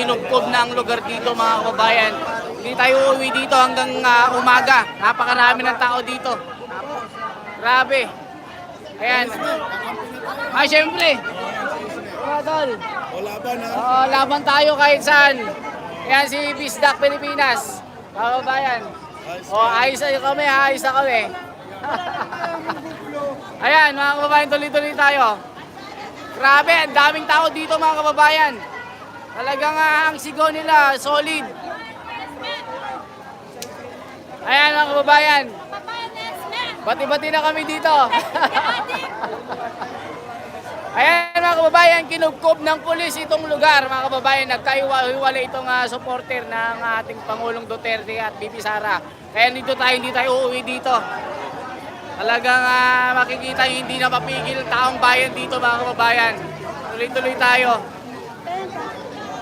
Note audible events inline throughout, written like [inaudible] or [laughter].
kinubkob na ang lugar dito mga kababayan. Hindi tayo uuwi dito hanggang ah, umaga. Napakarami ng tao dito. Grabe. Ayan. Ah, syempre. Tol. Wala ba na? Oo, laban tayo kahit saan. Ayan si Bisdak Pilipinas. Mga kababayan. Oh, ayos na kami, ayos na kami. Ayan, mga kababayan, tuloy-tuloy tayo. Grabe, ang daming tao dito mga kababayan. Talagang ah, ang sigaw nila, solid. Ayan mga kababayan, bati-bati na kami dito. [laughs] Ayan mga kababayan, kinubkob ng pulis itong lugar. Mga kababayan, nagkahiwala itong ah, supporter ng ating Pangulong Duterte at BP Sara. Kaya dito tayo, hindi tayo uuwi dito. Talagang ah, makikita hindi na mapigil ang taong bayan dito mga kababayan. Tuloy-tuloy tayo.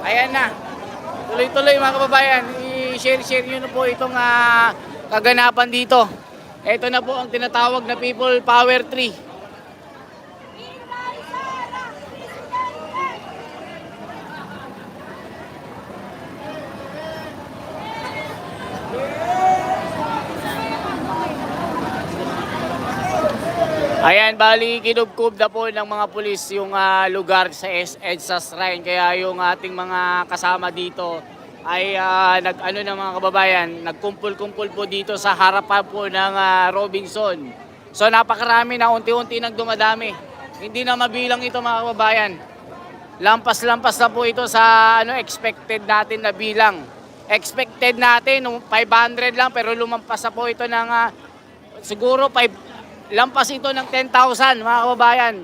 Ayan na. Tuloy-tuloy mga kababayan. I-share-share nyo na po itong ah, kaganapan dito. Ito na po ang tinatawag na People Power Tree. Ayan, bali kinubkob na po ng mga pulis yung ah, lugar sa EDSA Shrine. Kaya yung ating mga kasama dito ay ah, nag ano na mga kababayan, nagkumpul-kumpul po dito sa harapan po ng ah, Robinson. So napakarami na unti-unti nang dumadami. Hindi na mabilang ito mga kababayan. Lampas-lampas na po ito sa ano expected natin na bilang. Expected natin nung 500 lang pero lumampas na po ito ng ah, siguro 5 lampas ito ng 10,000 mga kababayan.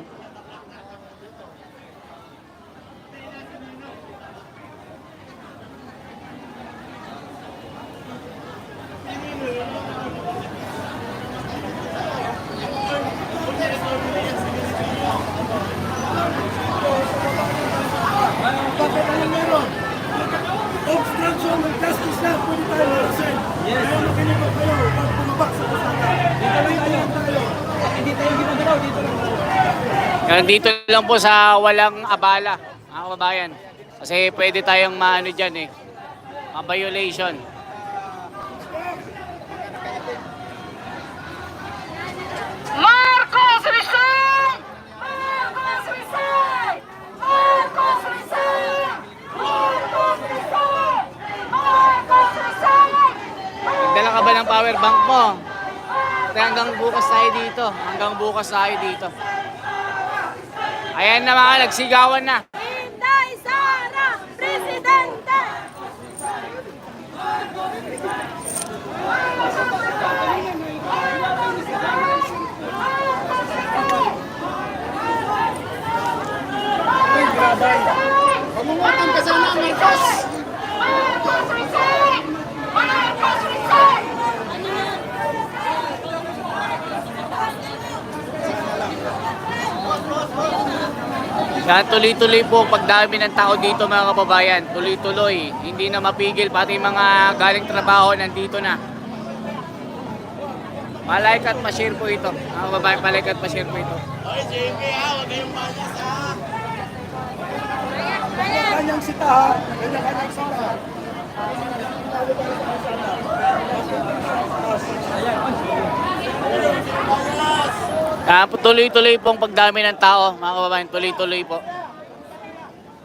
Bakit ano meron? Obstruction ng justice na, pwede tayo ma-resign. Yes. Kaya makinig ko kayo, pag bumabak sa kusaka. Dito lang tayo tayo. Hindi tayo ginagalaw, dito lang tayo. Yan, dito lang po sa walang abala mga kababayan. Kasi pwede tayong maano dyan eh. Ma-violation. Marcos resign! Marcos resign! Marcos resign! Marcos resign! Marcos resign! Nagdala ka ba ng power bank mo? Hanggang bukas tayo dito. Hanggang bukas tayo dito. Ayan na mga nagsigawan na. Inday Sara, Presidente! Pamungutang ka sana, Marcos! Marcos resign! Marcos resign! Yan, tuloy-tuloy po pagdami ng tao dito mga kababayan. Tuloy-tuloy. Hindi na mapigil. Pati mga galing trabaho nandito na. Palike at ma-share po ito. Mga kababayan, palike at ma-share po ito. Kanyang sita ha, kanya-kanyang sita. Ah, tuloy-tuloy po ang pagdami ng tao, mga kababayan. Tuloy-tuloy po.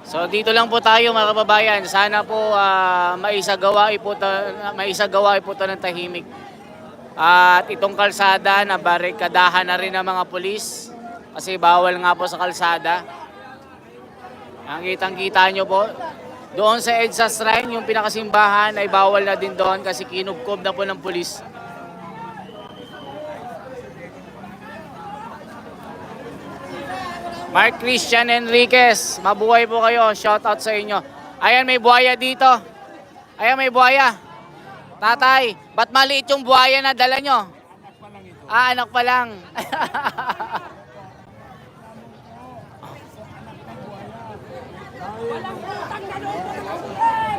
So dito lang po tayo mga kababayan. Sana po ah, maisagawa po ta, maisagawa po to ng tahimik. At itong kalsada na barikadahan na rin ng mga pulis kasi bawal nga po sa kalsada. Ang kitang-kita nyo po, doon sa EDSA Shrine, yung pinakasimbahan ay bawal na din doon kasi kinubkob na po ng pulis. Mark Christian Enriquez, mabuhay po kayo. Shout out sa inyo. Ayan, may buhaya dito. Ayan, may buhaya. Tatay, ba't maliit yung buhaya na dala nyo? Ah, anak pa lang.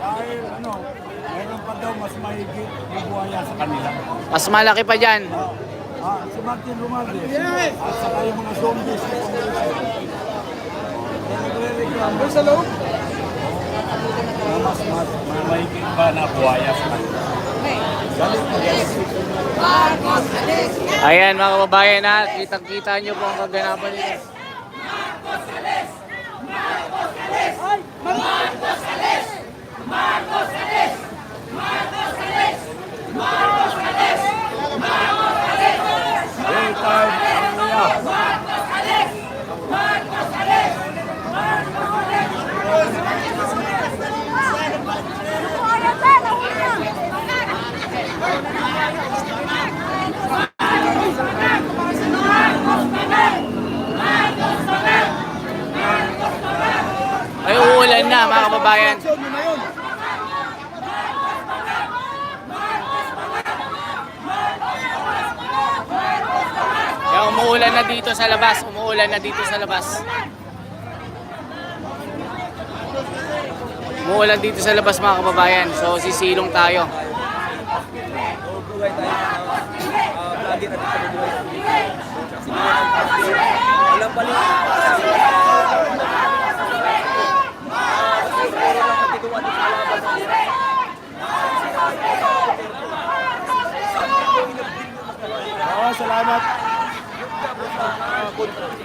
Dahil ano, meron pa daw mas mahigit na buhaya sa kanila. Mas malaki pa dyan. Ah, si Martin Romualdez. Yes! At saka yung mga zombies. Doon sa loob? mas mahigit pa na buhaya sa kanila. Na. Ayan mga kababayan ha, kitang-kita nyo po ang kaganapan nito. Daytime, Area. Ay, uulan na mga kababayan. Action nyo na yun. Kaya umuulan na dito sa labas, umuulan na dito sa labas. Umuulan dito sa labas mga kababayan. So sisilong tayo. Oo, salamat. kontrak.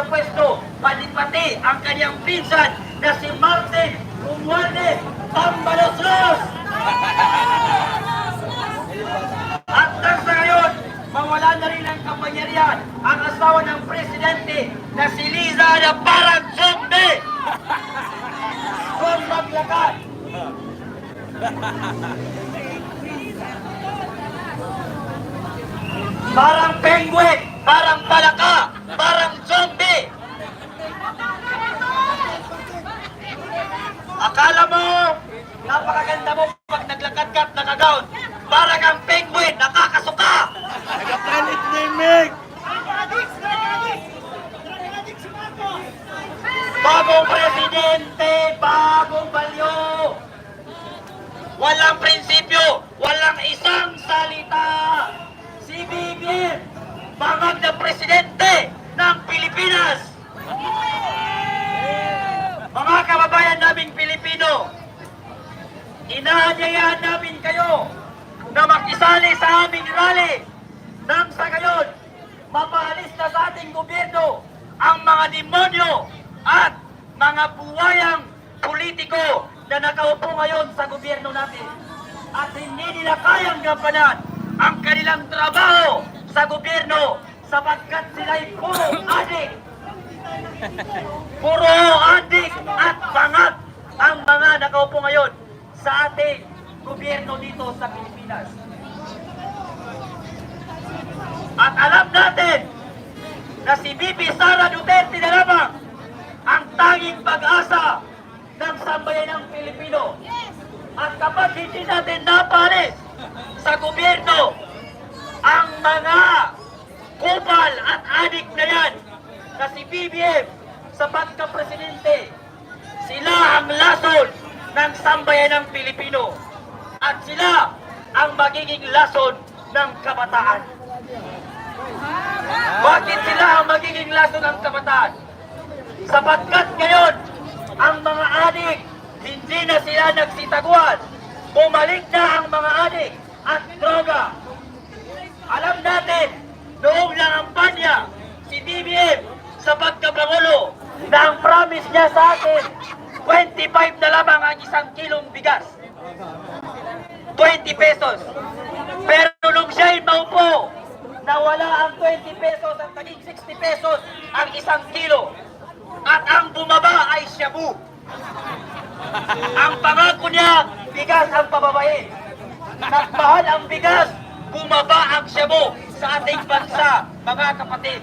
Sa pwesto, pati-pati ang kanyang pinsan na si Martin Romualdez Tambaloslos. At nang sa ngayon, mawala na rin ang kapangyarihan ang asawa ng presidente na si Liza na parang zombie! Kung maglakad! Parang penguin, parang palaka, parang zombie! Akala mo, napakaganda mo pag naglakad ka at nakagown. Para kang penguin, nakakasuka! Nagapalit ni Meg. Bagong presidente, bagong balyo! Walang prinsipyo, walang isang salita! Si BBM, bangag na presidente ng Pilipinas! Mga kababayan naming Pilipino, inaanyayahan namin kayo na makisali sa aming rally nang sa gayon mapaalis na sa ating gobyerno ang mga demonyo at mga buwayang politiko na nakaupo ngayon sa gobyerno natin at hindi nila kayang gampanan ang kanilang trabaho sa gobyerno sapagkat sila'y puro adik [laughs] Puro adik at bangat ang mga nakaupo ngayon sa ating gobyerno dito sa Pilipinas. At alam natin na si Bibi Sara Duterte na lamang ang tanging pag-asa ng sambayanang Pilipino. At kapag hindi natin napalis sa gobyerno ang mga kupal at adik na yan na si BBM sa pagka-presidente, sila ang lason ng sambayanang Pilipino at sila ang magiging lason ng kabataan. Bakit sila ang magiging lason ng kabataan? Sapagkat ngayon, ang mga adik, hindi na sila nagsitaguan. Bumalik na ang mga adik at droga. Alam natin, noong nangampanya si BBM sa pagkapangulo na ang promise niya sa atin, 25 na lamang ang isang kilong bigas. 20 pesos. Pero nung siya'y maupo, nawala ang 20 pesos at naging 60 pesos ang isang kilo. At ang bumaba ay shabu. Ang pangako niya, bigas ang pababain. Nagmahal ang bigas, bumaba ang shabu sa ating bansa, mga kapatid.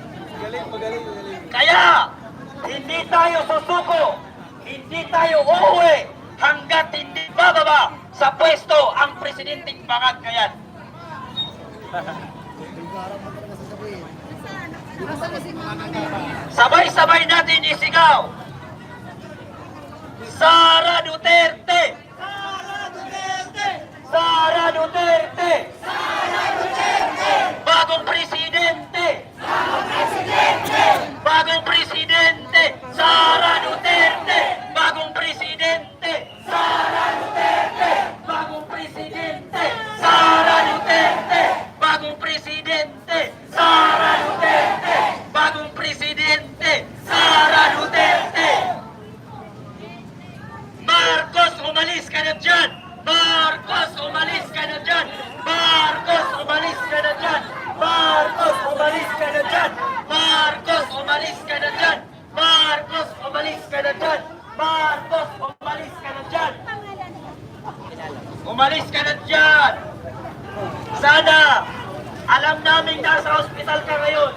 Kaya, hindi tayo susuko, hindi tayo uuwi hanggat hindi bababa sa pwesto ang presidenteng bangag ngayon. [laughs] Sabay-sabay natin isigaw. Sara Duterte! Sara Duterte! Sara Duterte! Sara Duterte! Bagong presidente! Bagong presidente! Bagong presidente! Sara Duterte! Bagong presidente! Sara Duterte! Bagong presidente! Sara Duterte! Bagong presidente! Sara Duterte! Bagong presidente! Sara Duterte! Marcos, umalis ka na dyan! Marcos, umalis ka na dyan! Marcos, umalis ka na dyan! Marcos, umalis ka na dyan! Marcos, umalis ka na dyan! Marcos, umalis ka na dyan! Marcos, umalis ka na dyan! Umalis ka na dyan! Sana, alam namin nasa ospital ka ngayon.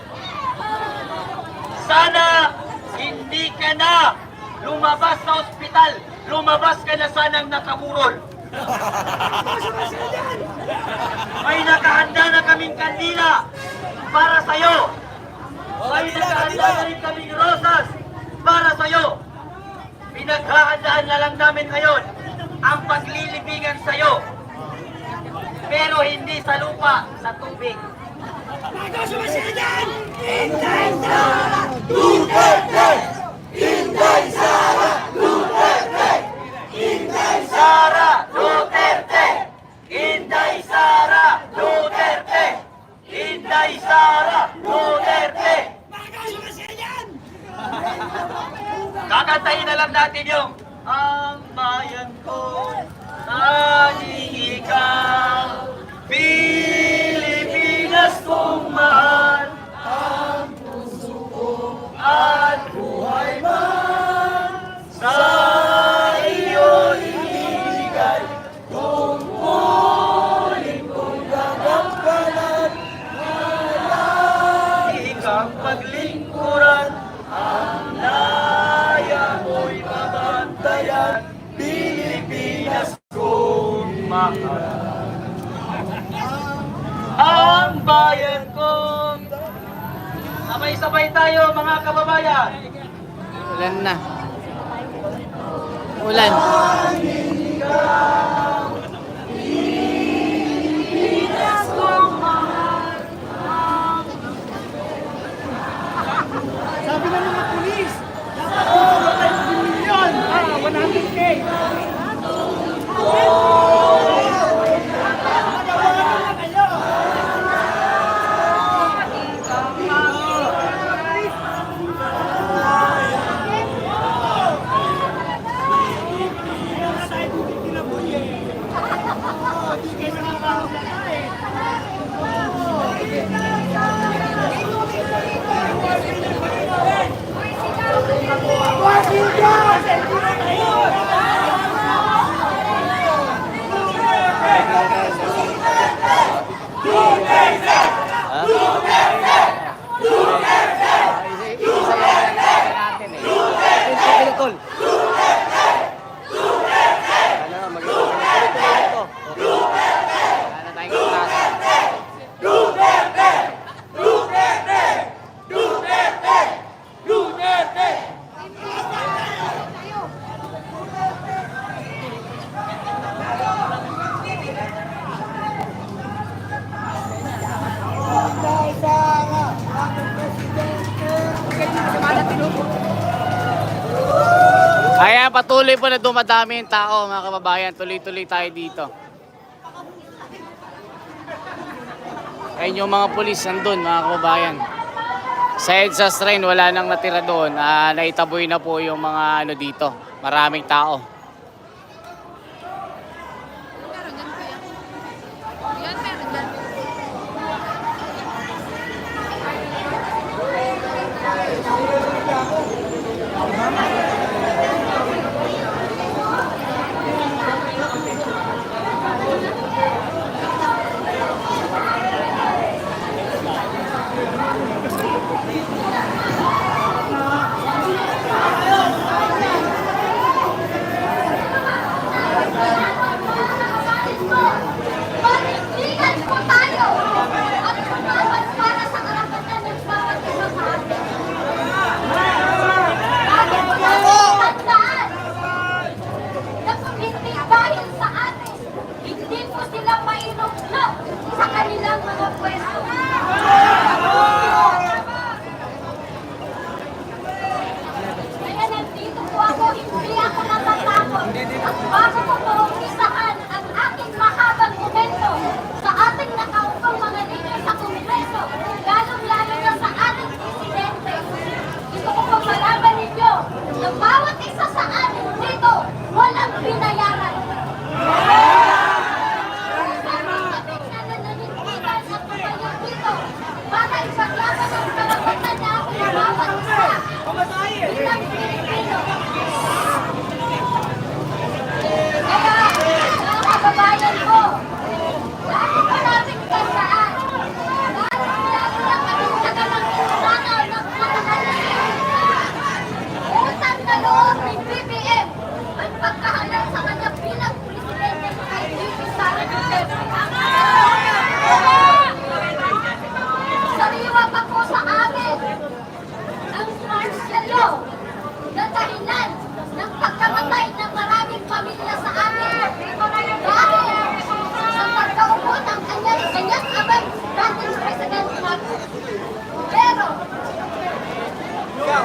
Sana, hindi ka na lumabas sa ospital. Lumabas ka na sanang nakaburol. May nakahanda na kaming kandila para sa'yo. May nakahanda na rin kaming rosas para sa'yo. Pinaghahandaan na lang namin ngayon ang paglilibigan sa'yo. Pero hindi sa lupa, sa tubig. Sara Duterte! Inday Sara Duterte! Inday Sara Duterte! [laughs] Kakantahin na lang natin yung Ang bayan ko, tanging ikaw Pilipinas patuloy po na dumadami yung tao, mga kababayan. Tuloy-tuloy tayo dito. Ayun yung mga pulis nandun, mga kababayan. Sa EDSA train, wala nang natira doon. Uh, naitaboy na po yung mga ano dito. Maraming tao.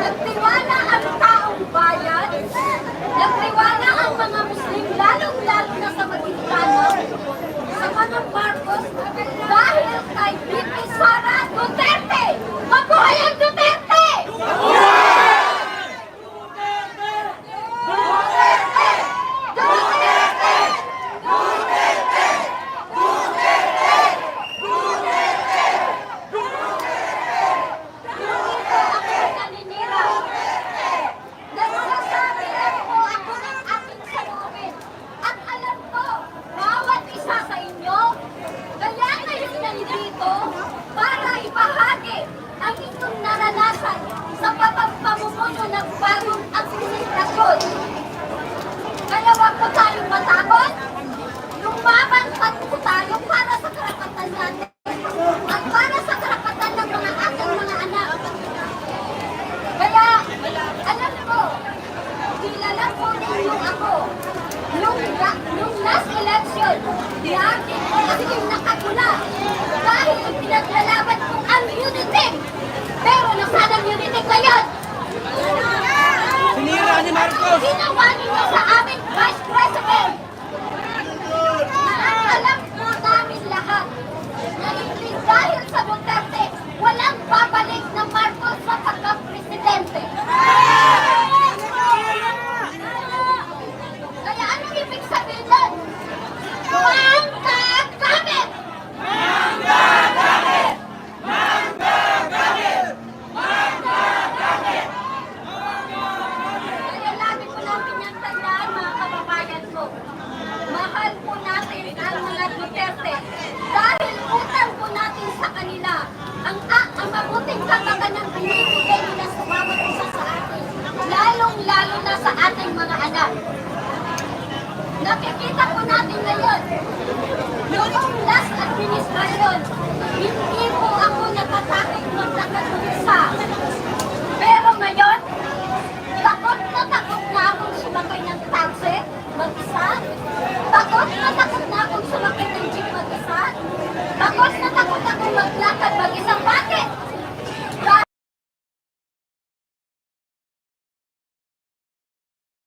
Nagtiwala ang taong bayan, nagtiwala ang mga Muslim, lalong-lalo na sa Magintana, sa mga Marcos, dahil kay BP Sara Duterte! Mabuhay ang Marcos! Ginawa nila sa